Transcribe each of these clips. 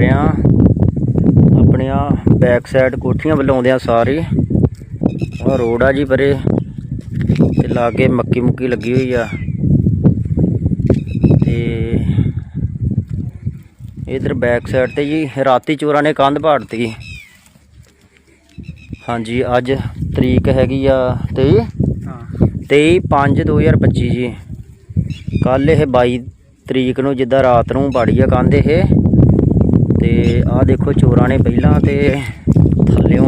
ਰਿਆਂ ਆਪਣੀਆਂ back side ਕੋਠੀਆਂ ਵੱਲੋਂ ਆਉਂਦਿਆਂ ਸਾਰੇ। ਆ ਰੋਡ ਆ ਜੀ ਪਰੇ। ਤੇ ਲਾਗੇ ਮੱਕੀ ਮੁੱਕੀ ਲੱਗੀ ਹੋਈ ਆ। ਤੇ ਇਧਰ ਬੈਕ ਸਾਈਡ ਤੇ ਜੀ ਰਾਤੀ ਚੋਰਾਂ ਨੇ ਕੰਧ ਪਾੜਤੀ ਹਾਂਜੀ ਅੱਜ ਤਰੀਕ ਹੈਗੀ ਆ 23 ਹਾਂ। 23 5 2025 ਜੀ। ਕੱਲ ਇਹ 22 ਤਰੀਕ ਨੂੰ ਜਿੱਦਾਂ ਰਾਤ ਨੂੰ ਪਾੜੀ ਆ ਕੰਧ ਇਹ। ਤੇ ਆਹ ਦੇਖੋ ਚੋਰਾਂ ਨੇ ਪਹਿਲਾਂ ਤੇ ਥੱਲਿਓਂ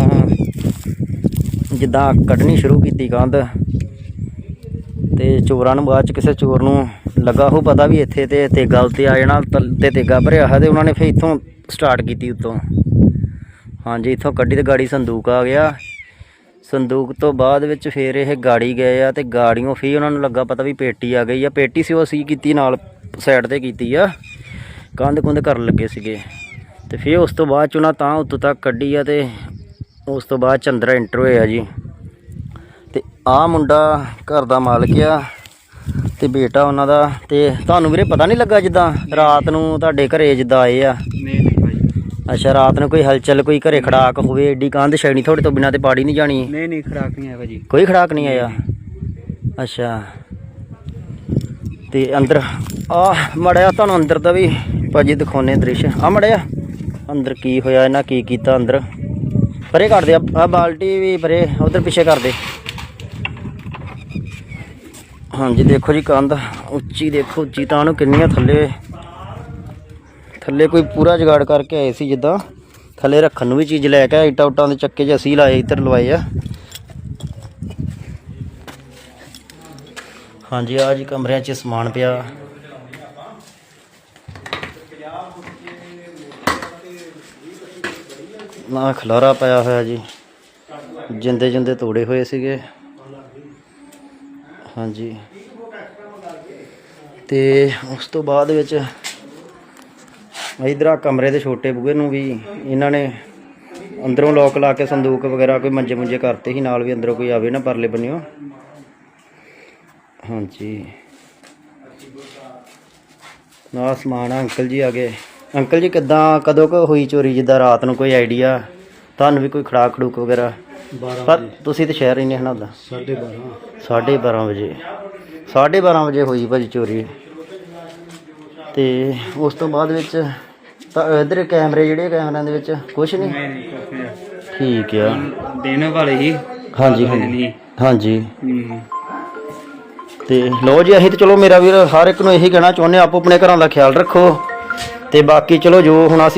ਜਿੱਦਾਂ ਕੱਢਣੀ ਸ਼ੁਰੂ ਕੀਤੀ ਕੰਧ ਤੇ ਚੋਰਾਂ ਨੂੰ ਬਾਅਦ ਚ ਕਿਸੇ ਚੋਰ ਨੂੰ ਲੱਗਾ ਹੋ ਪਤਾ ਵੀ ਇੱਥੇ ਤੇ ਤੇਗਾ ਉੱਤੇ ਆ ਜਾਣਾ ਤਲ- ਤੇ ਤੇਗਾ ਭਰਿਆ ਹੈ ਤੇ ਉਹਨਾਂ ਨੇ ਫਿਰ ਇੱਥੋਂ ਸਟਾਰਟ ਕੀਤੀ ਉੱਤੋਂ। ਹਾਂਜੀ, ਇੱਥੋਂ ਕੱਢੀ ਤੇ ਗਾੜੀ ਸੰਦੂਕ ਆ ਗਿਆ। ਸੰਦੂਕ ਤੋਂ ਬਾਅਦ ਵਿੱਚ ਫਿਰ ਇਹ ਗਾੜੀ ਗਏ ਆ ਤੇ ਗਾੜੀਆਂ ਫਿਰ ਉਹਨਾਂ ਨੂੰ ਲੱਗਾ ਪਤਾ ਵੀ ਪੇਟੀ ਆ ਗਈ ਆ। ਪੇਟੀ ਸੀ ਉਹ ਅਸੀਂ ਕੀਤੀ ਨਾਲ ਸਾਈਡ ਤੇ ਕੀਤੀ ਆ। ਕੰਧ ਕੁੰਧ ਕਰਨ ਲੱਗੇ ਸੀਗੇ। ਤੇ ਫਿਰ ਉਸ ਤੋਂ ਬਾਅਦ ਚ ਉਹਨਾਂ ਤਾਂ ਉੱਤੋਂ ਤੱਕ ਕੱਢੀ ਆ ਤੇ ਉਸ ਤੋਂ ਬਾਅਦ ਚੰਦਰਾ ਐਂਟਰ ਹੋਇਆ ਜੀ। ਤੇ ਆ ਮੁੰਡਾ ਘਰ ਦਾ ਮਾਲਕ ਆ ਤੇ ਬੇਟਾ ਉਹਨਾਂ ਦਾ ਤੇ ਤੁਹਾਨੂੰ ਵੀਰੇ ਪਤਾ ਨਹੀਂ ਲੱਗਾ ਜਿੱਦਾਂ ਰਾਤ ਨੂੰ ਤੁਹਾਡੇ ਘਰੇ ਜਿੱਦਾਂ ਆਏ ਆ? ਨਹੀਂ ਨਹੀਂ ਭਾਈ। ਅੱਛਾ ਰਾਤ ਨੂੰ ਕੋਈ ਹਲਚਲ ਕੋਈ ਘਰੇ ਖੜਾਕ ਹੋਵੇ ਏਡੀ ਕੰਧ ਛੈਣੀ ਤੁਹਾਡੇ ਤੋਂ ਬਿਨਾਂ ਤੇ ਪਾੜੀ ਨਹੀਂ ਜਾਣੀ? ਨਹੀਂ ਨਹੀਂ ਖਰਾਕ ਨਹੀਂ ਹੈ ਭਾਜੀ ਕੋਈ ਖੜਾਕ ਨਹੀਂ ਆਇਆ? ਅੱਛਾ। ਤੇ ਅੰਦਰ ਆ ਮੜਿਆ ਤੁਹਾਨੂੰ ਅੰਦਰ ਦਾ ਵੀ ਭਾਜੀ ਦਿਖਾਉਨੇ ਦ੍ਰਿਸ਼। ਆ ਮੜਿਆ। ਅੰਦਰ ਕੀ ਹੋਇਆ, ਇਹਨਾਂ ਕੀ ਕੀਤਾ ਅੰਦਰ? ਪਰੇ ਕਰ ਦੇ ਆ ਬਾਲਟੀ ਵੀ ਪਰੇ, ਉਧਰ ਪਿੱਛੇ ਕਰ ਦੇ। ਹਾਂਜੀ, ਦੇਖੋ ਜੀ ਕੰਧ, ਉੱਚੀ ਦੇਖੋ, ਉੱਚੀ ਤਾਂ ਉਹਨੂੰ ਕਿੰਨੀਆਂ ਥੱਲੇ ਥੱਲੇ ਕੋਈ ਪੂਰਾ ਜਗਾੜ ਕਰਕੇ ਆਏ ਸੀ ਜਿੱਦਾਂ। ਥੱਲੇ ਰੱਖਣ ਨੂੰ ਵੀ ਚੀਜ਼ ਲੈ ਕੇ ਆਏ, ਇੱਟਾਂ ਉੱਟਾਂ ਦੇ ਚੱਕੇ 'ਚ ਅਸੀਂ ਲਾਏ, ਇੱਧਰ ਲਵਾਏ ਆ। ਹਾਂਜੀ ਆ ਜੀ ਕਮਰਿਆਂ 'ਚ ਸਮਾਨ ਪਿਆ। ਨਾ, ਖਲਾਰਾ ਪਿਆ ਹੋਇਆ ਜੀ। ਜਿੰਦੇ ਜਿੰਦੇ ਤੋੜੇ ਹੋਏ ਸੀਗੇ। ਹਾਂਜੀ। ਤੇ ਉਸ ਤੋਂ ਬਾਅਦ ਵਿੱਚ ਇਧਰ ਆ ਕਮਰੇ ਦੇ ਛੋਟੇ ਬੂਹੇ ਨੂੰ ਵੀ ਇਹਨਾਂ ਨੇ ਅੰਦਰੋਂ ਲੋਕ ਲਾ ਕੇ ਸੰਦੂਕ ਵਗੈਰਾ ਕੋਈ ਮੰਜੇ ਮੁੰਜੇ ਕਰਤੇ ਸੀ, ਨਾਲ ਵੀ ਅੰਦਰੋਂ ਕੋਈ ਆਵੇ ਨਾ ਪਰਲੇ ਬੰਨਿਓ। ਹਾਂਜੀ। ਨਾ ਸਮਾਨ ਆ, ਅੰਕਲ ਜੀ ਆ ਗਏ। ਅੰਕਲ ਜੀ ਕਿੱਦਾਂ ਕਦੋਂ ਕੁ ਹੋਈ ਚੋਰੀ ਜਿੱਦਾਂ ਰਾਤ ਨੂੰ ਕੋਈ ਆਈਡੀਆ ਤੁਹਾਨੂੰ ਵੀ ਕੋਈ ਖੜਾਕ ਖੜੂਕ ਵਗੈਰਾ? 12 ਪਰ ਤੁਸੀਂ ਤੇ ਸ਼ਹਿਰ ਰਹਿੰਦੇ ਹਨਾ ਉਦਾਂ? 12:30 12:30 ਵਜੇ। 12:30 ਵਜੇ ਹੋਈ ਭਾਜੀ ਚੋਰੀ। ਤੇ ਉਸ ਤੋਂ ਬਾਅਦ ਵਿੱਚ ਤਾਂ ਇਧਰ ਕੈਮਰੇ ਜਿਹੜੇ ਕੈਮਰਿਆਂ ਦੇ ਵਿੱਚ ਕੁਝ ਨਹੀਂ? ਨਹੀਂ ਨਹੀਂ ਕੁਛ ਨਹੀਂ। ਠੀਕ ਆ। ਦੇਣ ਵਾਲੇ ਹੀ। ਹਾਂਜੀ ਹਾਂਜੀ। ਹਾਂਜੀ। ਹੂੰ। ਤੇ ਲੋ ਜੀ ਅਸੀਂ ਤੇ ਚਲੋ ਮੇਰਾ ਵੀਰ ਹਰ ਇੱਕ ਨੂੰ ਇਹੀ ਕਹਿਣਾ ਚਾਹੁੰਦੇ ਹਾਂ, ਆਪੋ ਆਪਣੇ ਘਰਾਂ ਦਾ ਖਿਆਲ ਰੱਖੋ। ਤੇ ਬਾਕੀ ਚਲੋ ਜੋ ਹੁਣ ਅਸੀਂ